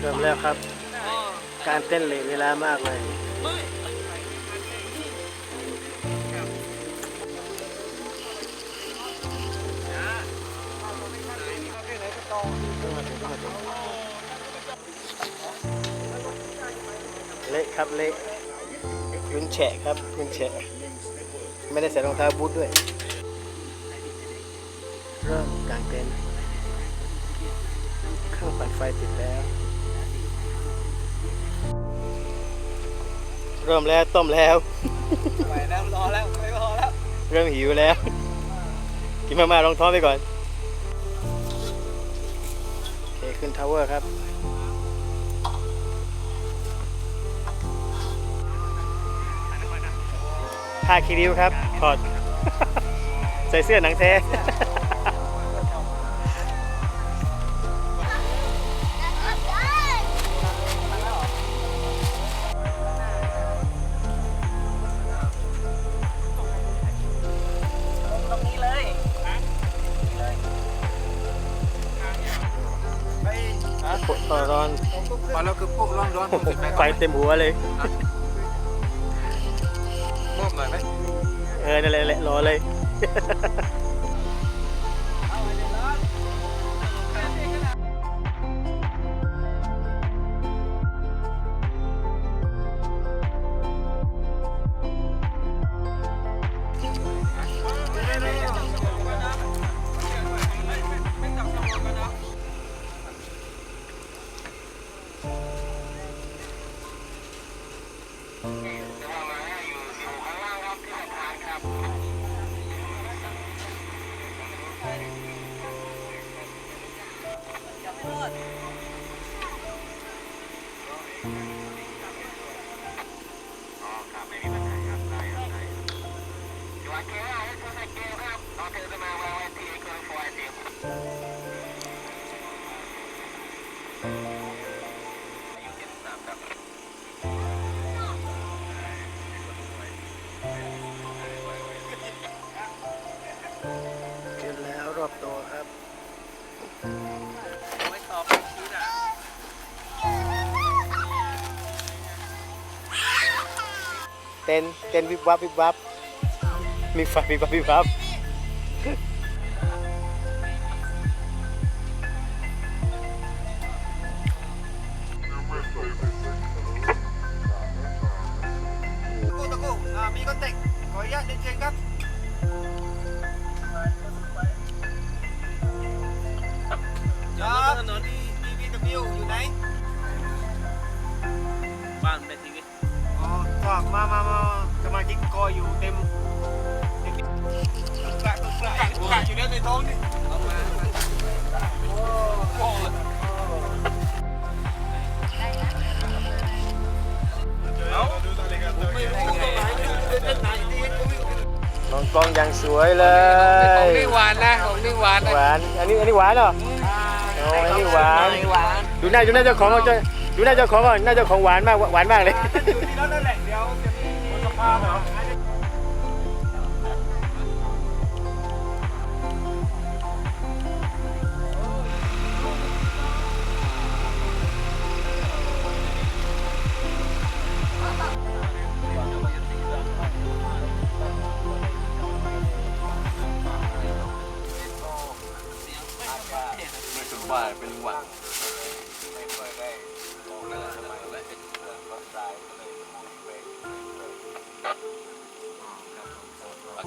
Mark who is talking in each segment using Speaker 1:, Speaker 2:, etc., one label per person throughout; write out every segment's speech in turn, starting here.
Speaker 1: เริ่มแล้วครับ การเต้นเหลยเวลามากเลยเละครับเละพื้นแฉะครับพื้นแฉะไม่ได้ใส่รองเท้าบูทด้วย เริ่มกางเต็นท์เครื่องปั่นไฟติดแล้ว เริ่มแล้วต้มแล้ว
Speaker 2: ไปแล้วรอแล้วไม่รอแล้ว
Speaker 1: เริ่มหิวแล้ว กินมาม่ารองท้องไปก่อน โอเค ขึ้นทาวเวอร์ครับ ผ้าคีริ้วครับถอด ใส่เสื้อหนังแท้
Speaker 2: พอเราคือพวกร้อนร้อนผมติดไป
Speaker 1: ไฟเต็มหัวเลย
Speaker 2: มอบหน่อยไหม
Speaker 1: เออนั่นแหละแหละรอเลย เสร็จแล้วรอบตัวครับ
Speaker 2: ไม่ตอบชีดอะ
Speaker 1: เต้นเต้นวิบวับวิบวับมีไฟวิบวับวิบวับ
Speaker 2: กู อง
Speaker 1: กล้องอย่างสวยเล
Speaker 2: ของ
Speaker 1: ย
Speaker 2: นี่หวานนะของนี่หวานนะ
Speaker 1: หวาน อันนี้อันนี้หวานเหรอ โอ้อันนี้หวาน
Speaker 2: หวาน
Speaker 1: ดูหน้าดูหน้าเจ้าของก่อนเจ้าดูหน้าเจ้าของก่อนหน้าเจ้าของหวานมากหวานมากเลย
Speaker 2: อยู่ที่นั่นแหละเดี๋ยวจะมีคนสภาพเหรอ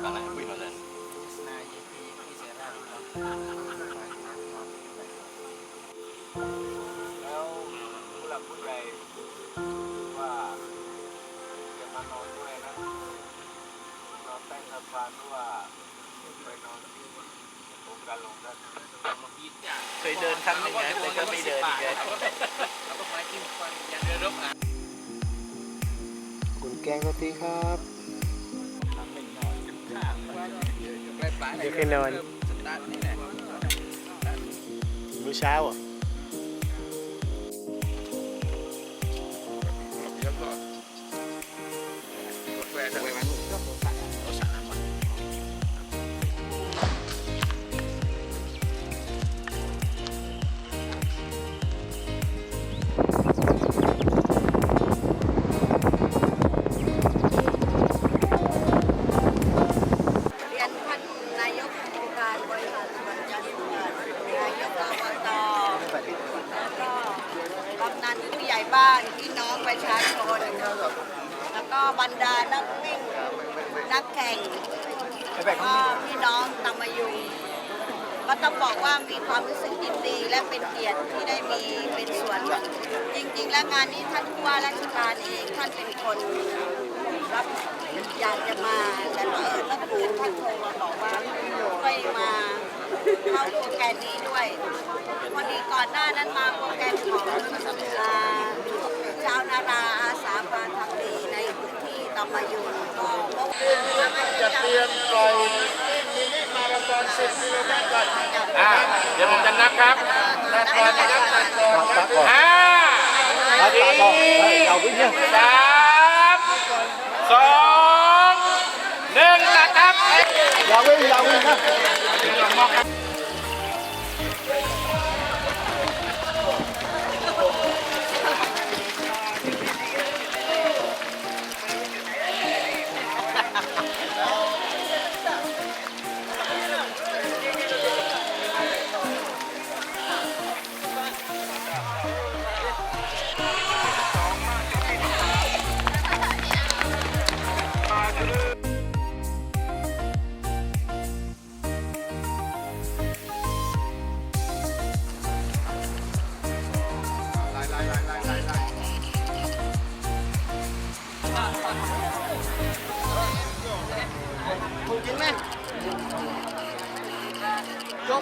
Speaker 3: ปากกาไหนวิ่งมาเลย
Speaker 2: แล้วผู้หลักผู้ใหญ่ว่าจะมานอนด้วยนะนอนใต้สะพานหรือว่าไปนอนที่โครงการหลวงท่าน
Speaker 3: เคยเดินครั้งหนึงไงแต่ก็ไม่เดินอีกเลยเราก็มากินฟันยังเดินรบอะ
Speaker 1: คุณแกงโรตีครับ
Speaker 3: ใกล้ปลาย
Speaker 1: เดี๋ยวขึ้นนอนมื้อเช้าอะ
Speaker 3: เดี๋ยวก่อน แบ
Speaker 4: กข้า
Speaker 1: ง
Speaker 4: ก็พี่น้องตำมายุงก็ต้องบอกว่ามีความรู้สึกยินดีและเป็นเกียรติที่ได้มีเป็นส่วนจริงๆ แล้วงานนี้ท่านผู้ว่าราชการเองท่านเป็นคนรับอยากจะมาแต่เผอิญเมื่อคืนท่านโทรมาบอกว่าไม่มาเข้าโปรแกรมนี้ด้วยพอดีก่อนหน้านั้นมาโปรแกรมของชาวนาราอาสาพาทาง ดีในพื้นที่ตำมายุงก็เมื่อวาน
Speaker 5: จะเตรียมปล่อยมินิมาราธอน10กิโลเมตรก่อน
Speaker 3: อ่าเดี๋ยวผมจะนับครับ
Speaker 5: นัดก่อนนะครับนัดก่อนครับ
Speaker 3: ห้า
Speaker 1: ตาตาต่อเฮ้ยเราวิ่งเนี่ย
Speaker 3: สามสองหนึ่งนะครับ
Speaker 1: อย่าวิ่งอย่าวิ่งนะ
Speaker 5: คร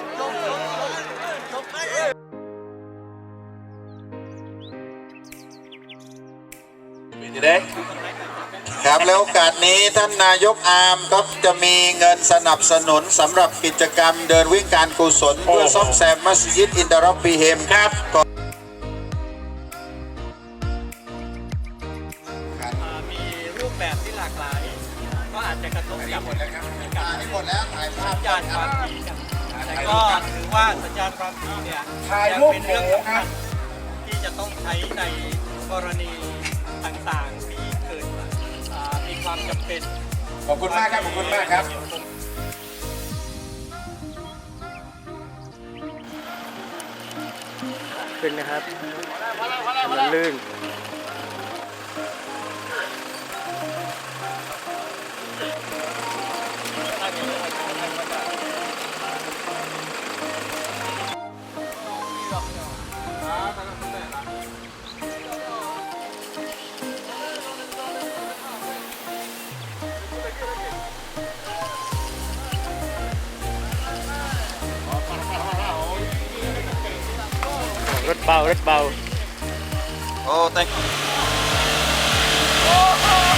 Speaker 5: ับแล้วโอกาสนี้ท่านนายกอาร์มก็จะมีเงินสนับสนุนสำหรับกิจกรรมเดินวิ่งการกุศลเพื่อซ่อมแซมมัสยิดอินดารอบบีเฮมครับ
Speaker 6: มีรูปแบบที่หลากหลาย ก็อาจจะกระทบกับการ
Speaker 5: นี่หมดแล้วถ่ายภาพ
Speaker 6: สัญญาณความถี่กัน แต่ก็ถือว่าสัญญาณความถี่เนี่ย
Speaker 5: ถ่าย
Speaker 6: ยัง
Speaker 5: รูป
Speaker 6: เป็น
Speaker 5: หมู
Speaker 6: เรื่องสำ
Speaker 5: ค
Speaker 6: คั
Speaker 5: รับ
Speaker 6: ญที่จะต้องใช้ในกรณีต่างๆที่เกิดอ่ามีความจำเป็น
Speaker 5: ขอบคุณมากครับ ขอบคุณมากครับ
Speaker 1: ขึ้นนะครับมันลื่น Red bow, red
Speaker 5: bow. Oh, thank you. Oh, oh.